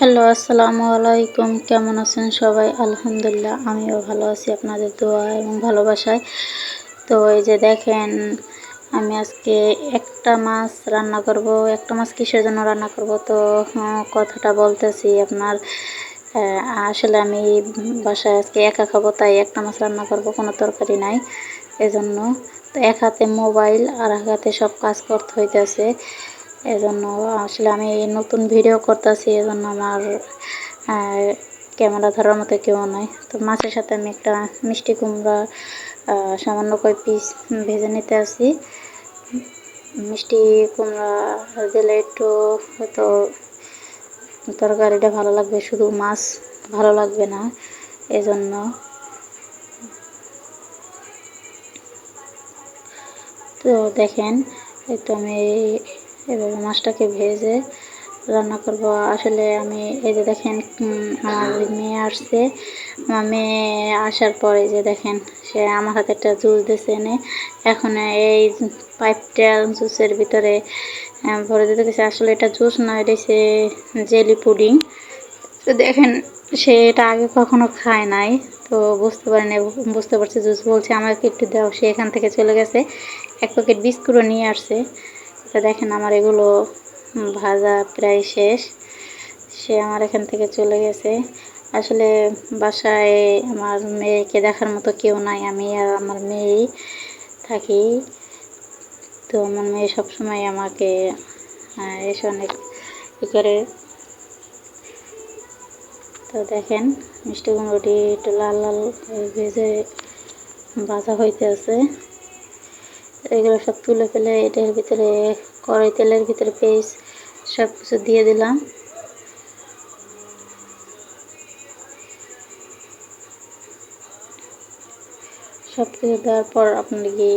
Hello, আসসালামু আলাইকুম। কেমন আছেন সবাই? আলহামদুলিল্লাহ, আমিও ভালো আছি আপনাদের দোয়া এবং ভালোবাসায়। তো এই যে দেখেন, আমি আজকে একটা মাছ রান্না করব, একটা মাছ কিসের জন্য রান্না করব? তো কথাটা বলতেছি আপনার আসলে আমি বাসায় আজকে একা খাব, তাই একটা মাছ রান্না করব, কোনো তরকারি নাই, এজন্য। তো এক হাতে মোবাইল, আর এক হাতে সব কাজ করতে হইতেছে। এজন্য আসলে আমি নতুন ভিডিও করতেছি, এজন্য আমার ক্যামেরা ধরার মতো কেউ নাই। তো মাছের সাথে আমি একটা মিষ্টি কুমড়া সামান্য কয় পিস ভেজে নিতে আসি। মিষ্টি কুমড়া দিলে একটু হয়তো তরকারিটা ভালো লাগবে, শুধু মাছ ভালো লাগবে না। এজন্য তো দেখেন তো আমি এভাবে মাছটাকে ভেজে রান্না করব। আসলে আমি এই যে দেখেন আমার মেয়ে আসছে। আমার মেয়ে আসার পরে যে দেখেন, সে আমার হাতে একটা জুস দিয়েছে এনে। এখন এই পাইপটা জুসের ভিতরে ভরে দিতে গেছে আসলে এটা জুস না, এটা সে জেলি পুডিং। তো দেখেন, সে এটা আগে কখনো খায় নাই। তো বুঝতে পারেনি বুঝতে পারছে জুস বলছে, আমাকে একটু দাও। সে এখান থেকে চলে গেছে, এক প্যাকেট বিস্কুটও নিয়ে আসছে। তো দেখেন আমার এগুলো ভাজা প্রায় শেষ। সে আমার এখান থেকে চলে গেছে। আসলে বাসায় আমার মেয়েকে দেখার মতো কেউ নাই, আমি আর আমার মেয়েই থাকি। তো আমার মেয়ে সবসময় আমাকে এসে অনেক ই করে। তো দেখেন, মিষ্টি কুমড়োটি একটু লাল লাল ভেজে ভাজা হইতে আছে এগুলো সব তুলে ফেলে এটার ভিতরে কড়াই তেলের ভিতরে পেস্ট সব কিছু দিয়ে দিলাম। সব কিছু দেওয়ার পর আপনি কি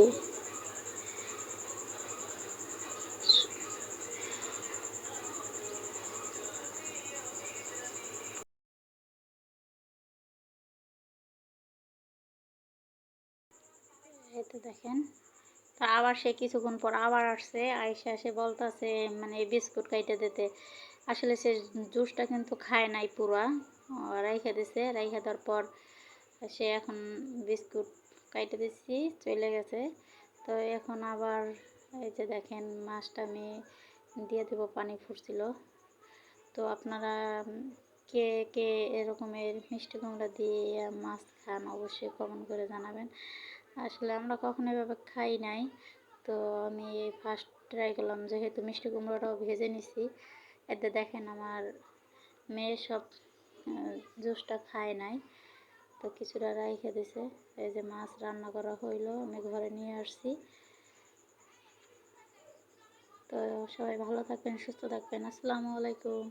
দেখেন আবার সে কিছুক্ষণ পর আবার আসছে, আইসে আসে বলতেছে মানে বিস্কুট কাইটে দিতে। আসলে সে জুসটা কিন্তু খায় নাই পুরা রাইখে দিছে, রাইখে দেওয়ার পর সে এখন বিস্কুট কাইটে দিচ্ছি চলে গেছে। তো এখন আবার এই যে দেখেন, মাছটা আমি দিয়ে দেবো, পানি ফুটছিল। তো আপনারা কে কে এরকমের মিষ্টি কুমড়া দিয়ে মাছ খান অবশ্যই কমেন্ট করে জানাবেন। আসলে আমরা কখনো এভাবে খাই নাই। তো আমি ফার্স্ট ট্রাই করলাম যেহেতু মিষ্টি কুমড়োটাও ভেজে নিছি। এতে দেখেন আমার মেয়ে সব জুসটা খায় নাই। তো কিছুটা রাইখে দিছে। এই যে মাছ রান্না করা হইল, আমি ঘরে নিয়ে আসছি। তো সবাই ভালো থাকবেন, সুস্থ থাকবেন। আসসালামু আলাইকুম।